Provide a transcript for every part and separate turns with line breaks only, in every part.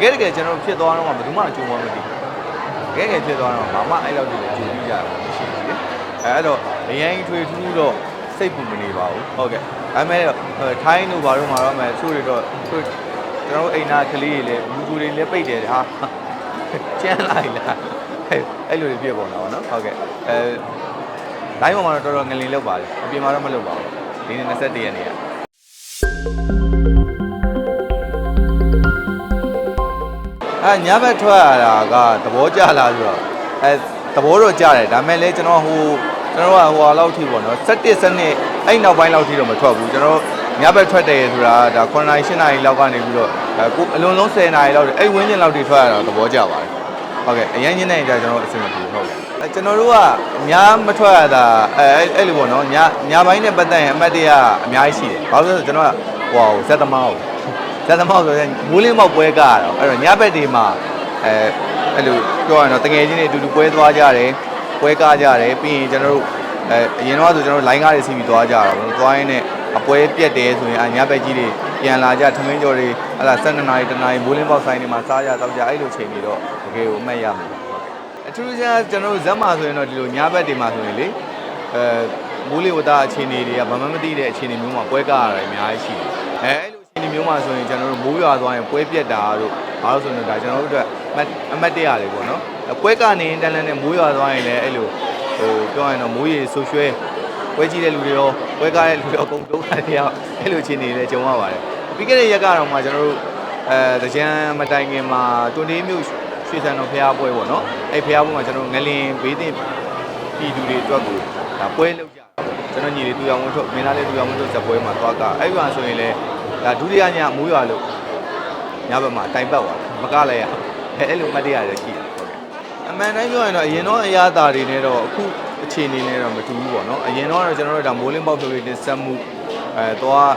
ကယ်တကယ်ကျွန်တော်တို့ဖြစ်သွားတော့မှဘယ်သူမှအကျိုးမမသိဘူးတကယ်တကယ်ဖြစ်သွားတော့ဘာမှအဲ့လောက်ကြီးအကျိုးပြကြတာမရှိဘူးလေအဲအဲ့တော့အရင်ထွေထူးတော့စိတ်ပူမနေပါဘူးဟုတ်ကဲ့ဒါပေမဲ့ထိုင်းတို့ဘာလို့မှာတော့မယ်သူတွေတော့သူကျွန်တော်တို့အိမ်သားကလေးတွေလည်းလူသူတွေလည်းပိတ်တယ်ဟာကျန်းလိုက်လားအဲ့အဲ့လိုတွေပြပေါ်လာပါတော့ဟုတ်ကဲ့အဲတိုင်းပေါ်မှာတော့တော်တော်ငလင်လောက်ပါတယ်အပြင်မှာတော့မလောက်ပါဘူးဒီနေ့21ရက်နေ့က အဲညဘက်ထွက်ရတာကသဘောကျလားဆိုတော့အဲသဘောတော့ကျတယ်ဒါပေမဲ့လည်းကျွန်တော်ဟိုကျွန်တော်ကဟိုဟာလောက်ထိပေါ့နော်17စနစ်အဲ့နောက်ပိုင်းလောက်ထိတော့မထွက်ဘူးကျွန်တော်ညဘက်ထွက်တယ်ဆိုတာဒါ9နာရီ10နာရီလောက်ကနေပြီးတော့အဲကိုအလွန်ဆုံး10နာရီလောက်တွေအဲ့ဝင်းကျင်လောက်ထိထွက်ရတာသဘောကျပါတယ်ဟုတ်ကဲ့အရင်ချင်းနေကြကျွန်တော်အဆင်မပြေဘူးဟုတ်ကဲ့အဲကျွန်တော်တို့ကညမထွက်ရတာအဲအဲ့လိုပေါ့နော်ညညပိုင်းနဲ့ပတ်သက်ရင်အမှတ်တရအများကြီးရှိတယ်ဘာလို့လဲဆိုတော့ကျွန်တော်ကဟိုဇက်သမားကို ဇက်သမောက်ဆိုရင်မိုးလင်းမောက်ပွဲကားတော့အဲ့တော့ညဘက်တွေမှာအဲအဲ့လိုပြောရရင်တော့တငယ်ချင်းတွေအတူတူပွဲသွားကြတယ်ပွဲကားကြတယ်ပြီးရင်ကျွန်တော်တို့အဲအရင်တော့ဆိုကျွန်တော်တို့လိုင်းကားတွေစီးပြီးသွားကြတာပေါ့သွားရင်းနဲ့အပွဲပြက်တယ်ဆိုရင်အညဘက်ကြီးတွေပြန်လာကြထမင်းကြော်တွေဟလာ12နာရီတနာရီမိုးလင်းပေါက်ဆိုင်တွေမှာစားကြတောက်ကြအဲ့လိုချိန်တွေတော့တကယ်ကိုအမှတ်ရမှာအထူးခြားကျွန်တော်တို့ဇက်မှာဆိုရင်တော့ဒီလိုညဘက်တွေမှာဆိုရင်လေအဲမိုးလေဝသအခြေအနေတွေကဘာမှမသိတဲ့အခြေအနေမျိုးမှာပွဲကားရတယ်အများကြီးရှိတယ်အဲ အဲ့လိုဒီမျိုးမှာဆိုရင်ကျွန်တော်တို့မိုးရွာသွားရင်ပွဲပြက်တာတို့ဘာလို့ဆိုတော့ဒါကျွန်တော်တို့အတွက်အမှတ်အမှတ်တရလေးပေါ့နော်အပွဲကနေတန်းလန်းနဲ့မိုးရွာသွားရင်လည်းအဲ့လိုဟိုပြောရရင်တော့မိုးရေဆူရွှဲပွဲကြည့်တဲ့လူတွေရောပွဲကားတဲ့လူတွေရောအကုန်တုံးတာတယောက်အဲ့လိုချင်းနေလည်းကြုံရပါတယ်ပြီးခဲ့တဲ့ရက်ကတော့မှကျွန်တော်တို့အဲတကြံမတိုင်ခင်မှာတွန်တေးမျိုးရွှေစံတော်ဖျားပွဲပေါ့နော်အဲ့ဖျားပွဲမှာကျွန်တော်ငလင်ဘေးတင်ပြည်သူတွေအတွက်ကိုဒါပွဲလုပ်ကြတာပေါ့ကျွန်တော်ညီလေးတူအောင်ဝန်းထုတ်မင်းသားလေးတူအောင်ဝန်းထုတ်ဇက်ပွဲမှာသွားကအဲ့ဒီမှာဆိုရင်လည်း ဒါဒုတိယညမိုးရွာလို့ညဘက်မှာတိုင်ပတ်သွားတယ်မကလည်းရအဲအဲ့လိုမှတ်တရရရှိတယ်ဟုတ်ကဲ့အမှန်တိုင်းပြောရင်တော့အရင်တော့အရာတာတွေနဲ့တော့အခုအခြေအနေနဲ့တော့မတူဘူးပေါ့နော်အရင်တော့ကျွန်တော်တို့ဒါမိုးလင်းပေါက်ဖြိုးလေးတင်ဆက်မှုအဲသွား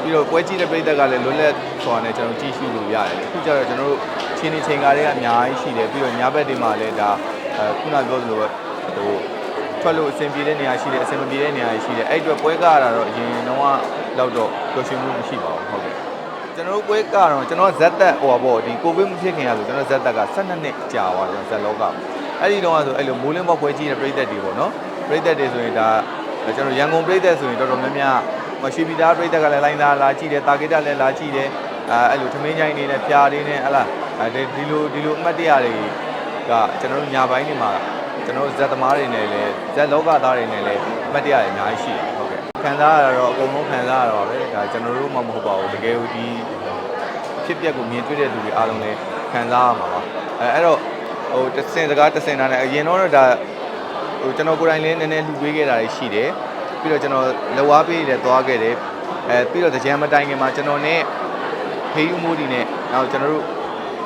ပြီးတော့ပွဲကြည့်တဲ့ပြည်သက်ကလည်းလွတ်လပ်ဆိုတာနဲ့ကျွန်တော်ကြည့်ရှုလို့ရတယ်အခုကျတော့ကျွန်တော်တို့ချင်းနေချိန်ကားတွေကအများကြီးရှိတယ်ပြီးတော့ညဘက်တွေမှာလည်းဒါအဲခုနပြောသလိုပဲဟို ထွက်လို့အဆင်ပြေတဲ့နေရာရှိတယ်အဆင်မပြေတဲ့နေရာရှိတယ်အဲ့အတွက်ပွဲကားရတာတော့အရင်တော့ကတော့တော့ပျော်ရွှင်မှုမရှိပါဘူးဟုတ်ကဲ့ကျွန်တော်တို့ပွဲကားတော့ကျွန်တော်ဇက်သက်ဟိုပါပေါ့ဒီကိုဗစ်မဖြစ်ခင်ရဆိုကျွန်တော်ဇက်သက်က12နှစ်ကြာသွားကျွန်တော်ဇက်လောကအဲ့ဒီတော့ဆိုအဲ့လိုမိုးလင်းပေါက်ပွဲကြီးတဲ့ပြည်သက်တွေပေါ့နော်ပြည်သက်တွေဆိုရင်ဒါကျွန်တော်ရန်ကုန်ပြည်သက်ဆိုရင်တော်တော်များများမရှိပီတာပြည်သက်ကလည်းလိုင်းသားလာကြည့်တယ်တာဂက်တက်လည်းလာကြည့်တယ်အဲအဲ့လိုထမင်းချိုင်းနေနဲ့ဖျားနေနဲ့ဟလာဒီလိုဒီလိုအမှတ်တရတွေကကျွန်တော်တို့ညာပိုင်းနေမှာကျွန်တော်ဇက်သမားတွေနဲ့လည်း ဇက်လောကသားတွေနဲ့လည်းအမှတ်တရတွေအများကြီးရှိတယ်ဟုတ်ကဲ့ခံစားရတော့အကုန်လုံးခံစားရတော့ပဲဒါကျွန်တော်တို့မှမဟုတ်ပါဘူးတကယ်လို့ဒီဖြစ်ပျက်ကိုမြင်တွေ့တဲ့လူတွေအားလုံးလည်းခံစားရမှာပါအဲအဲ့တော့ဟိုတစင်စကားတစင်တာနဲ့အရင်တော့ဒါဟိုကျွန်တော်ကိုယ်တိုင်လည်းနည်းနည်းလူပေးခဲ့တာတွေရှိတယ်ပြီးတော့ကျွန်တော်လက်ဝါးပေးလည်းသွားခဲ့တယ်အဲပြီးတော့ကြံမတိုင်ခင်မှာကျွန်တော်နဲ့ဖေးဦးမိုးဒီနဲ့နောက်ကျွန်တော်တို့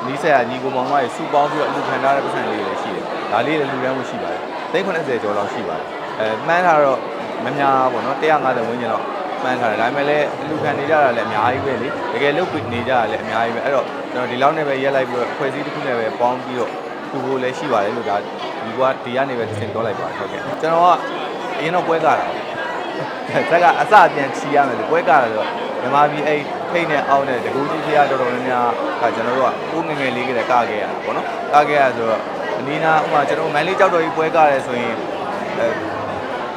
နီးစက်ရညီကိုမောင်မရဲ့စူပေါင်းပြီးတော့အလူခံထားတဲ့ပတ်စံလေးတွေလည်းရှိတယ်။ဒါလေးလည်းလူရမ်းမှုရှိပါတယ်။ 390ကျော်လောက်ရှိပါတယ်။အဲမှန်းထားတော့မများပေါ့နော်150ဝန်းကျင်တော့မှန်းထားတယ်။ဒါပေမဲ့လည်းအလူခံနေကြတာလည်းအများကြီးပဲလေ။တကယ်လုတ်နေကြတာလည်းအများကြီးပဲ။အဲ့တော့ကျွန်တော်ဒီလောက်နဲ့ပဲရက်လိုက်ပြီးတော့ဖွဲ့စည်းတစ်ခုနဲ့ပဲပေါင်းပြီးတော့သူ့ကိုလည်းရှိပါတယ်လို့ဒါဒီကဒီကနေပဲသင်ပြောလိုက်ပါတယ်ဟုတ်ကဲ့။ကျွန်တော်ကအရင်တော့ပွဲကားတာ။ဇက်ကအစပြန်ချီရမယ်လေပွဲကားတာဆိုတော့မြန်မာပြည်အဲ့ဖိတ်နဲ့အောင်းနဲ့တကူကြီးဖျားတော်တော်များများကကျွန်တော်တို့ကကိုငငယ်လေးကလေးကားခဲ့ရတာပေါ့နော်ကားခဲ့ရဆိုတော့ အနီးနားဥပမာကျွန်တော်မန်လေးကြောက်တော်ကြီးပွဲကားရဲဆိုရင်အဲ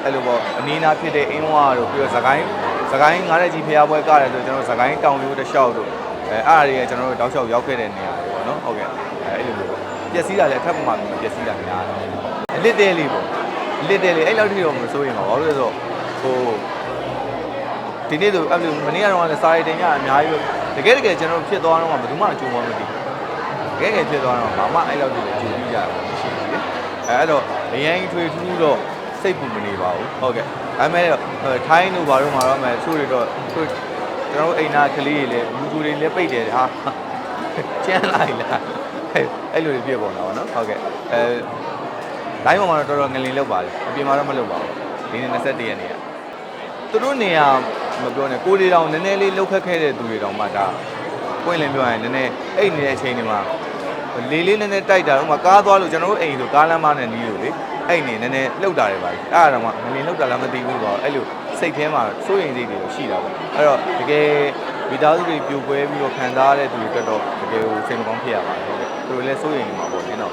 အဲ့လိုပေါ့အနီးနားဖြစ်တဲ့အင်းဝါတို့ပြီးတော့သခိုင်းသခိုင်းငားတဲ့ကြီးဖျားပွဲကားရဲဆိုကျွန်တော်သခိုင်းတောင်လေးတစ်လျှောက်တို့အဲအားရရဲ့ကျွန်တော်တို့တောက်လျှောက်ရောက်ခဲ့တဲ့နေရာတွေပေါ့နော်ဟုတ်ကဲ့အဲအဲ့လိုမျိုးပေါ့ပျက်စီးတာလည်းအထက်ပုံမှာပျက်စီးတာများတယ်အလစ်တဲလေးပေါ့အလစ်တဲလေးအဲ့လောက်ထိတော့မစိုးရင်ပါဘာလို့လဲဆိုတော့ဟိုဒီနေ့ဆိုအဲ့လိုမနေ့ကတော့လည်းစာရီတင်ရအများကြီးပဲတကယ်တကယ်ကျွန်တော်ဖြစ်သွားတော့မှဘယ်သူမှအကျိုးမမသိဘူး တကယ်တကယ်ဖြစ်သွားတော့ဘာမှအဲ့လောက်ကြီးအကျိုးပြကြတာမရှိဘူးလေအဲအဲ့တော့အရင်ထွေထူးတော့စိတ်ပူမနေပါဘူးဟုတ်ကဲ့ဒါပေမဲ့ထိုင်းတို့ဘာလို့မှာတော့မယ်သူတွေတော့သူကျွန်တော်တို့အိမ်သားကလေးတွေလည်းလူသူတွေလည်းပိတ်တယ်ဟာကျန်းလိုက်လားအဲ့အဲ့လိုတွေပြပေါ်လာပါတော့ဟုတ်ကဲ့အဲလိုင်းပေါ်မှာတော့တော်တော်ငလင်လောက်ပါတယ်အပြင်မှာတော့မလောက်ပါဘူးဒီနေ့21ရက်နေ့ကသူတို့နေရာမပြောနဲ့ကိုရီတောင်နည်းနည်းလေးလှုပ်ခတ်ခဲ့တဲ့သူတွေတောင်မှဒါပွင့်လင်းပြောရင်နည်းနည်းအိတ်နေတဲ့အချိန်တွေမှာ လေးလေးနည်းနည်းတိုက်တာဥမာကားသွားလို့ကျွန်တော်တို့အိမ်ဆိုကားလမ်းမနဲ့နီးလို့လေအဲ့နေနည်းနည်းလှုပ်တာတွေပါအဲ့ဒါတော့မှမလင်းလှုပ်တာလားမသိဘူးတော့အဲ့လိုစိတ်ထဲမှာစိုးရိမ်စိတ်တွေရှိတာပေါ့အဲ့တော့တကယ်မိသားစုတွေပြိုကွဲပြီးတော့ခံစားရတဲ့သူတွေအတွက်တော့တကယ်ကိုစိတ်မကောင်းဖြစ်ရပါတယ်ဟုတ်ကဲ့သူတို့လည်းစိုးရိမ်နေမှာပေါ့နင်းတော့